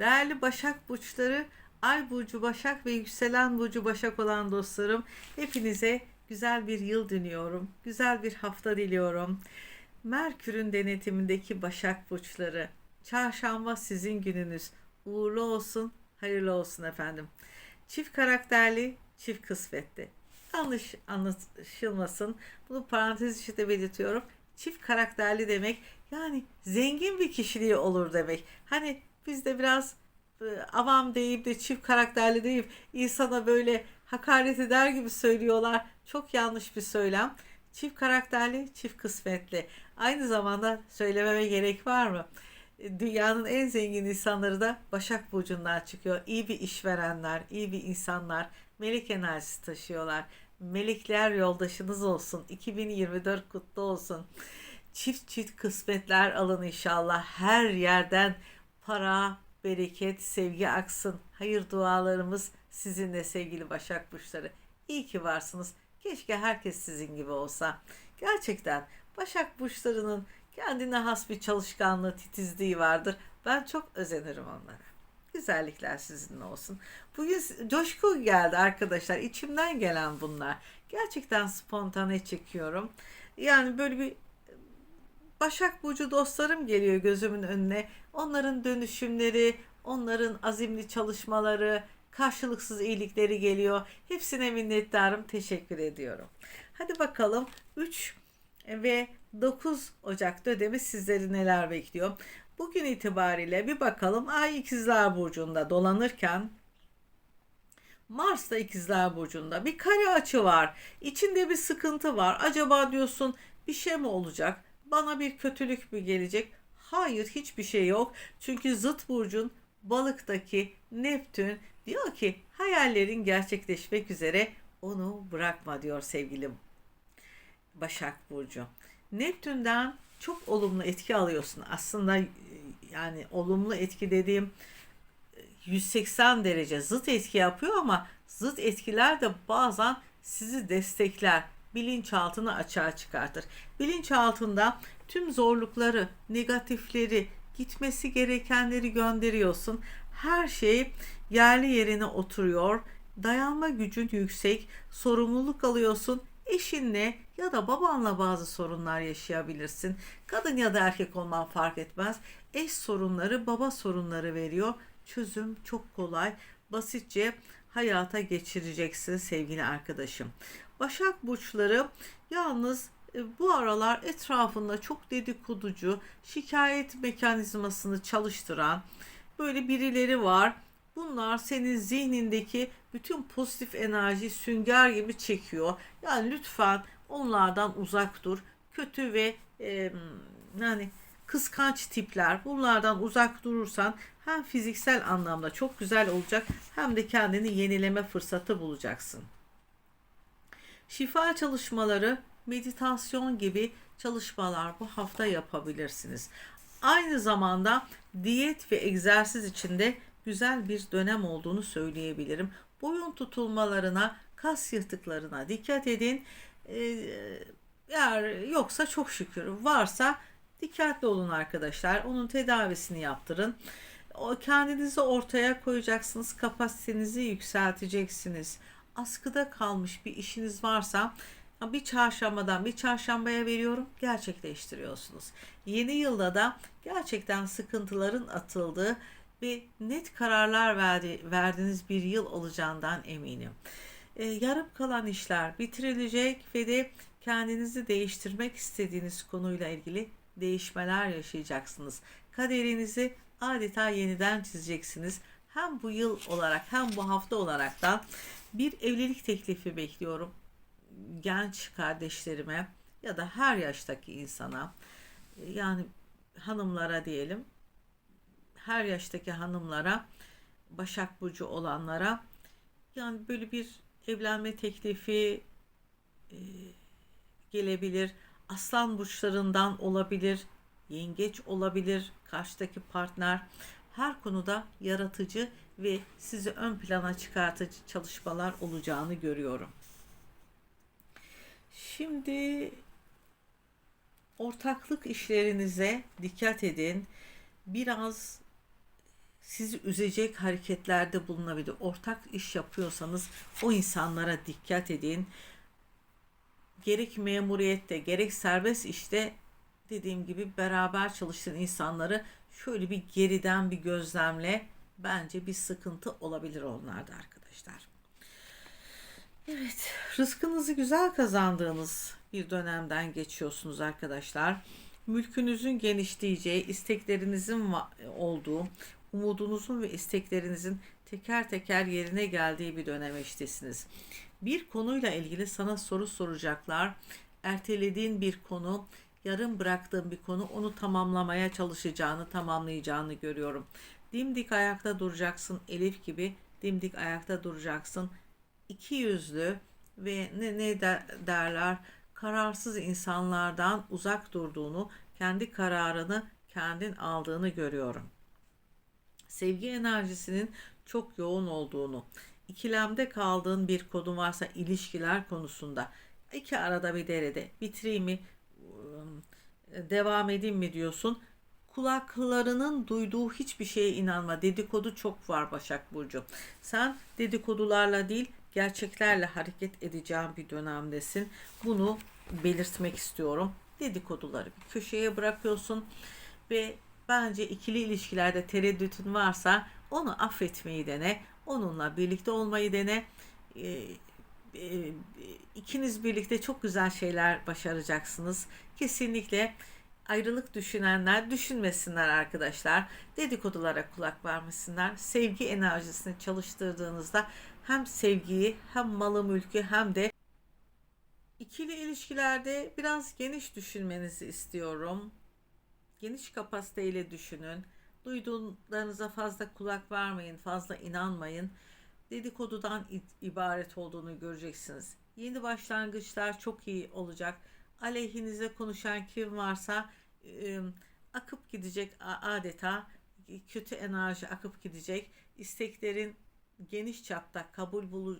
Değerli Başak Burçları, Ay Burcu Başak ve Yükselen Burcu Başak olan dostlarım, hepinize güzel bir yıl diliyorum. Güzel bir hafta diliyorum. Merkür'ün denetimindeki Başak Burçları, çarşamba sizin gününüz. Uğurlu olsun, hayırlı olsun efendim. Çift karakterli, çift kısmetli. Yanlış anlaşılmasın. Bunu parantez içinde belirtiyorum. Çift karakterli demek yani zengin bir kişiliği olur demek. Hani bizde biraz e, avam deyip de çift karakterli deyip insana böyle hakaret eder gibi söylüyorlar. Çok yanlış bir söylem. Çift karakterli, çift kısmetli. Aynı zamanda söylememe gerek var mı? E, Dünyanın en zengin insanları da Başak Burcu'ndan çıkıyor. İyi bir işverenler, iyi bir insanlar, melek enerjisi taşıyorlar. Melekler yoldaşınız olsun. 2024 kutlu olsun. Çift çift kısmetler alın inşallah. Her yerden para, bereket, sevgi aksın. Hayır dualarımız sizinle sevgili Başak Burçları. İyi ki varsınız. Keşke herkes sizin gibi olsa. Gerçekten Başak Burçlarının kendine has bir çalışkanlığı, titizliği vardır. Ben çok özenirim onlara. Güzellikler sizinle olsun. Bugün coşku geldi arkadaşlar. İçimden gelen bunlar. Gerçekten spontane çekiyorum. Yani böyle bir Başak Burcu dostlarım geliyor gözümün önüne. Onların dönüşümleri, onların azimli çalışmaları, karşılıksız iyilikleri geliyor. Hepsine minnettarım. Teşekkür ediyorum. Hadi bakalım 3 ve 9 Ocak dönemi sizleri neler bekliyor? Bugün itibariyle bir bakalım Ay İkizler Burcu'nda dolanırken Mars da İkizler Burcu'nda bir kare açı var. İçinde bir sıkıntı var. Acaba diyorsun bir şey mi olacak? Bana bir kötülük mü gelecek? Hayır hiçbir şey yok. Çünkü zıt burcun balıktaki Neptün diyor ki hayallerin gerçekleşmek üzere onu bırakma diyor sevgilim Başak Burcu. Neptün'den çok olumlu etki alıyorsun. Aslında e, yani olumlu etki dediğim 180 derece zıt etki yapıyor ama zıt etkiler de bazen sizi destekler. Bilinçaltını açığa çıkartır. Bilinçaltında tüm zorlukları, negatifleri, gitmesi gerekenleri gönderiyorsun. Her şey yerli yerine oturuyor. Dayanma gücün yüksek. Sorumluluk alıyorsun. Eşinle ya da babanla bazı sorunlar yaşayabilirsin. Kadın ya da erkek olman fark etmez. Eş sorunları, baba sorunları veriyor. Çözüm çok kolay. Basitçe hayata geçireceksin sevgili arkadaşım. Başak burçları yalnız e, bu aralar etrafında çok dedikoducu, şikayet mekanizmasını çalıştıran böyle birileri var. Bunlar senin zihnindeki bütün pozitif enerji sünger gibi çekiyor. Yani lütfen onlardan uzak dur. Kötü ve e, yani kıskanç tipler bunlardan uzak durursan hem fiziksel anlamda çok güzel olacak hem de kendini yenileme fırsatı bulacaksın. Şifa çalışmaları, meditasyon gibi çalışmalar bu hafta yapabilirsiniz. Aynı zamanda diyet ve egzersiz içinde güzel bir dönem olduğunu söyleyebilirim. Boyun tutulmalarına, kas yırtıklarına dikkat edin. Ee, eğer yoksa çok şükür varsa dikkatli olun arkadaşlar. Onun tedavisini yaptırın. Kendinizi ortaya koyacaksınız, kapasitenizi yükselteceksiniz. Askıda kalmış bir işiniz varsa bir çarşambadan bir çarşambaya veriyorum gerçekleştiriyorsunuz. Yeni yılda da gerçekten sıkıntıların atıldığı ve net kararlar verdi, verdiğiniz bir yıl olacağından eminim. Ee, yarım kalan işler bitirilecek ve de kendinizi değiştirmek istediğiniz konuyla ilgili değişmeler yaşayacaksınız. Kaderinizi adeta yeniden çizeceksiniz. Hem bu yıl olarak hem bu hafta olaraktan bir evlilik teklifi bekliyorum. Genç kardeşlerime ya da her yaştaki insana yani hanımlara diyelim her yaştaki hanımlara Başak Burcu olanlara yani böyle bir evlenme teklifi e, gelebilir. Aslan burçlarından olabilir, yengeç olabilir, karşıdaki partner her konuda yaratıcı ve sizi ön plana çıkartıcı çalışmalar olacağını görüyorum. Şimdi ortaklık işlerinize dikkat edin. Biraz sizi üzecek hareketlerde bulunabilir. Ortak iş yapıyorsanız o insanlara dikkat edin. Gerek memuriyette gerek serbest işte dediğim gibi beraber çalıştığın insanları şöyle bir geriden bir gözlemle bence bir sıkıntı olabilir onlarda arkadaşlar. Evet, rızkınızı güzel kazandığınız bir dönemden geçiyorsunuz arkadaşlar. Mülkünüzün genişleyeceği, isteklerinizin olduğu, umudunuzun ve isteklerinizin teker teker yerine geldiği bir dönemeçtesiniz. Bir konuyla ilgili sana soru soracaklar. Ertelediğin bir konu, yarım bıraktığın bir konu onu tamamlamaya çalışacağını, tamamlayacağını görüyorum. Dimdik ayakta duracaksın Elif gibi dimdik ayakta duracaksın. İki yüzlü ve ne, ne der- derler kararsız insanlardan uzak durduğunu, kendi kararını kendin aldığını görüyorum. Sevgi enerjisinin çok yoğun olduğunu, ikilemde kaldığın bir konu varsa ilişkiler konusunda iki arada bir derede bitireyim mi devam edeyim mi diyorsun. Kulaklarının duyduğu hiçbir şeye inanma. Dedikodu çok var Başak Burcu. Sen dedikodularla değil gerçeklerle hareket edeceğin bir dönemdesin. Bunu belirtmek istiyorum. Dedikoduları bir köşeye bırakıyorsun ve bence ikili ilişkilerde tereddütün varsa onu affetmeyi dene. Onunla birlikte olmayı dene. Ee, e, ikiniz birlikte çok güzel şeyler başaracaksınız. Kesinlikle ayrılık düşünenler düşünmesinler arkadaşlar. Dedikodulara kulak vermesinler. Sevgi enerjisini çalıştırdığınızda hem sevgiyi hem malı mülkü hem de ikili ilişkilerde biraz geniş düşünmenizi istiyorum. Geniş kapasiteyle düşünün. Duyduğlarınıza fazla kulak vermeyin, fazla inanmayın. Dedikodudan ibaret olduğunu göreceksiniz. Yeni başlangıçlar çok iyi olacak. Aleyhinize konuşan kim varsa akıp gidecek adeta kötü enerji akıp gidecek. İsteklerin geniş çapta kabul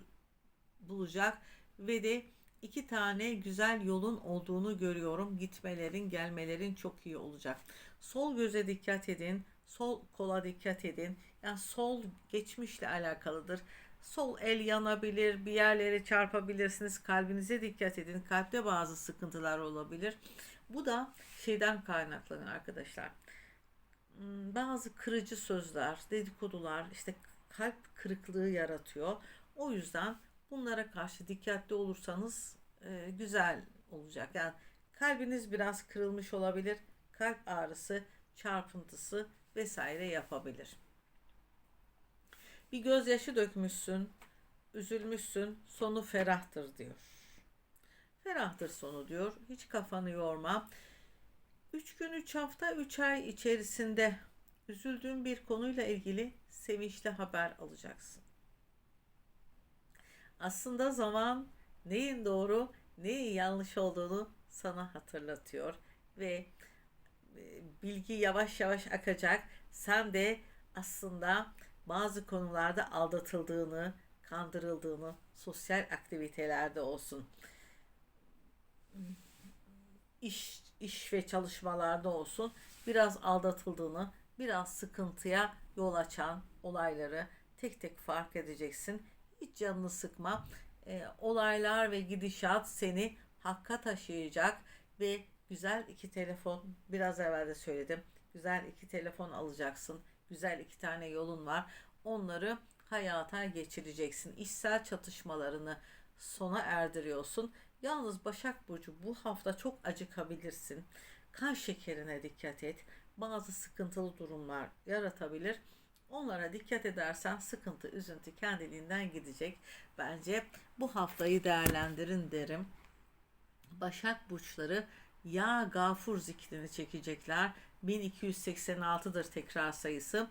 bulacak ve de iki tane güzel yolun olduğunu görüyorum. Gitmelerin, gelmelerin çok iyi olacak. Sol göze dikkat edin, sol kola dikkat edin. Yani sol geçmişle alakalıdır. Sol el yanabilir, bir yerlere çarpabilirsiniz. Kalbinize dikkat edin. Kalpte bazı sıkıntılar olabilir. Bu da şeyden kaynaklanıyor arkadaşlar. Hmm, Bazı kırıcı sözler, dedikodular işte kalp kırıklığı yaratıyor. O yüzden bunlara karşı dikkatli olursanız e, güzel olacak. Yani kalbiniz biraz kırılmış olabilir. Kalp ağrısı, çarpıntısı vesaire yapabilir. Bir gözyaşı dökmüşsün, üzülmüşsün, sonu ferahtır diyor. Ferahtır sonu diyor. Hiç kafanı yorma. 3 gün 3 hafta 3 ay içerisinde üzüldüğün bir konuyla ilgili sevinçli haber alacaksın. Aslında zaman neyin doğru, neyin yanlış olduğunu sana hatırlatıyor ve bilgi yavaş yavaş akacak. Sen de aslında bazı konularda aldatıldığını, kandırıldığını, sosyal aktivitelerde olsun, iş iş ve çalışmalarda olsun biraz aldatıldığını, biraz sıkıntıya yol açan olayları tek tek fark edeceksin. Hiç canını sıkma. Ee, olaylar ve gidişat seni hakka taşıyacak ve güzel iki telefon biraz evvel de söyledim. Güzel iki telefon alacaksın. Güzel iki tane yolun var. Onları hayata geçireceksin. İşsel çatışmalarını sona erdiriyorsun. Yalnız Başak Burcu bu hafta çok acıkabilirsin. Kan şekerine dikkat et. Bazı sıkıntılı durumlar yaratabilir. Onlara dikkat edersen sıkıntı, üzüntü kendiliğinden gidecek. Bence bu haftayı değerlendirin derim. Başak burçları ya gafur zikrini çekecekler. 1286'dır tekrar sayısı.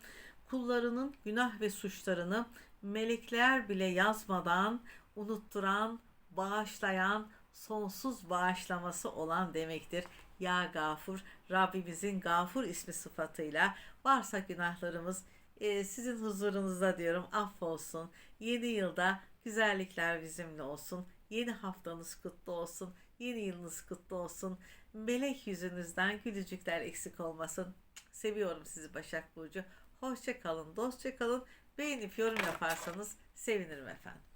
Kullarının günah ve suçlarını melekler bile yazmadan unutturan, bağışlayan, sonsuz bağışlaması olan demektir. Ya gafur, Rabbimizin gafur ismi sıfatıyla varsa günahlarımız e, sizin huzurunuzda diyorum affolsun. Yeni yılda güzellikler bizimle olsun. Yeni haftanız kutlu olsun. Yeni yılınız kutlu olsun. Melek yüzünüzden gülücükler eksik olmasın. Seviyorum sizi Başak Burcu. Hoşça kalın, dostça kalın. Beğenip yorum yaparsanız sevinirim efendim.